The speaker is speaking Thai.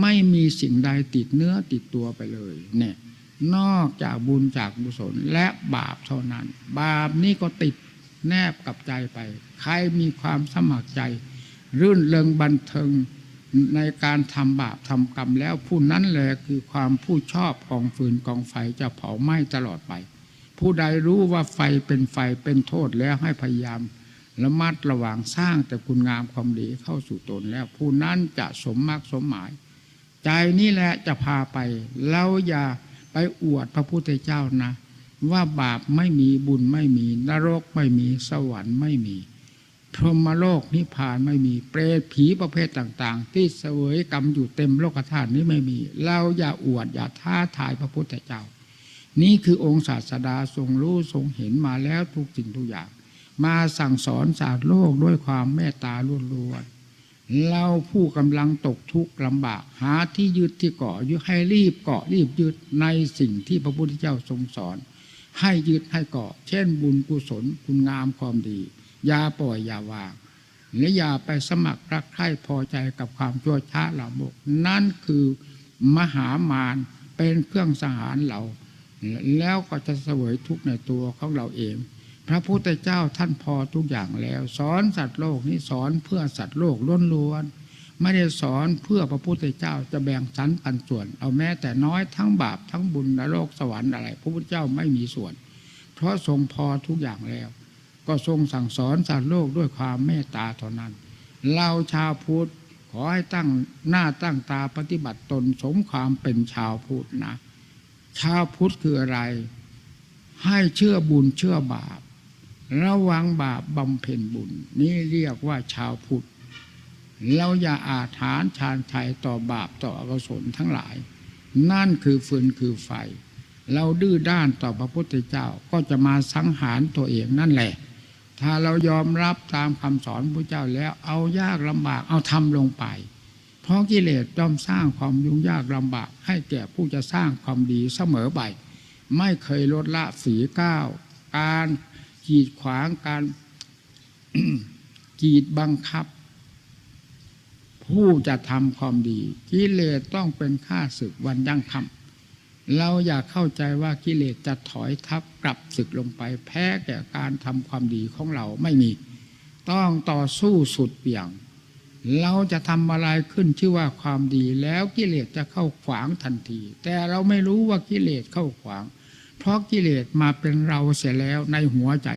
ไม่มีสิ่งใดติดเนื้อติดตัวไปเลย เนี่ย นอกจากบุญจากกุศลและบาปเท่านั้น บาปนี่ก็ติดแนบกับใจไป ใครมีความสมัครใจ รื่นเริงบันเทิงในการทำบาปทำกรรมแล้วผู้นั้นแหละคือความผู้ชอบกองฟืนกองไฟจะเผาไหม้ตลอดไป ผู้ใดรู้ว่าไฟเป็นไฟเป็นโทษแล้วให้พยายามระมัดระวังสร้างแต่คุณงามความดีเข้าสู่ตนแล้ว ผู้นั้นจะสมมากสมหมาย ใจนี่แหละจะพาไป เราอย่าไปอวดพระพุทธเจ้านะ ว่าบาปไม่มีบุญไม่มี นรกไม่มีสวรรค์ไม่มีพรหมโลกนิพพานไม่มีเปรตผีประเภทต่างๆ ที่เสวยกรรมอยู่เต็มโลกธาตุนี้ไม่มี เราอย่าอวดอย่าท้าทายพระพุทธเจ้า นี่คือองค์ศาสดาทรงรู้ทรงเห็นมาแล้วทุกสิ่งทุกอย่าง มาสั่งสอนศาสตร์โลกด้วยความเมตตาล้วนๆ เราผู้กำลังตกทุกข์ลำบาก หาที่ยึดที่เกาะยึดให้รีบเกาะรีบยึดในสิ่งที่พระพุทธเจ้าทรงสอน ให้ยึดให้เกาะ เช่นบุญกุศลคุณงามความดีอย่าปล่อยอย่าวางและอย่าไปสมัครรักใคร่พอใจกับความชั่วช้าเหล่าบก นั่นคือมหามารเป็นเครื่องสังหารเรา แล้วก็จะเสวยทุกข์ในตัวของเราเอง พระพุทธเจ้าท่านพอทุกอย่างแล้ว สอนสัตว์โลกนี้สอนเพื่อสัตว์โลกล้วนๆไม่ได้สอนเพื่อพระพุทธเจ้าจะแบ่งสรรปันส่วน เอาแม้แต่น้อยทั้งบาปทั้งบุญนรกสวรรค์อะไร พระพุทธเจ้าไม่มีส่วน เพราะทรงพอทุกอย่างแล้ว ก็ทรงสั่งสอนสัตว์โลกด้วยความเมตตาเท่านั้น เราชาวพุทธขอให้ตั้งหน้าตั้งตาปฏิบัติตนสมความเป็นชาวพุทธนะ ชาวพุทธคืออะไร ให้เชื่อบุญเชื่อบาป ระวังบาปบำเพ็ญบุญ นี่เรียกว่าชาวพุทธเราอย่าอาถานชาญชัยต่อบาปต่ออกุศลทั้งหลาย นั่นคือฟืนคือไฟ เราดื้อด้านต่อพระพุทธเจ้าก็จะมาสังหารตัวเองนั่นแหละ ถ้าเรายอมรับตามคำสอนพระเจ้าแล้วเอายากลำบากเอาทำลงไป เพราะกิเลสย่อมสร้างความยุ่งยากลำบาก ให้แก่ผู้จะสร้างความดีเสมอไปไม่เคยลดละสีก้าวการ กีดขวางการกีดบังคับ ผู้จะทำความดี กิเลสต้องเป็นข้าศึกวันยั่งคำเราอยากเข้าใจว่ากิเลสจะถอยทับกลับศึกลงไป แพ้แก่การทำความดีของเราไม่มี ต้องต่อสู้สุดเปี่ยง เราจะทำอะไรขึ้นชื่อว่าความดีแล้วกิเลสจะเข้าขวางทันที แต่เราไม่รู้ว่ากิเลสเข้าขวาง เพราะกิเลสมาเป็นเราเสียแล้วในหัวใจ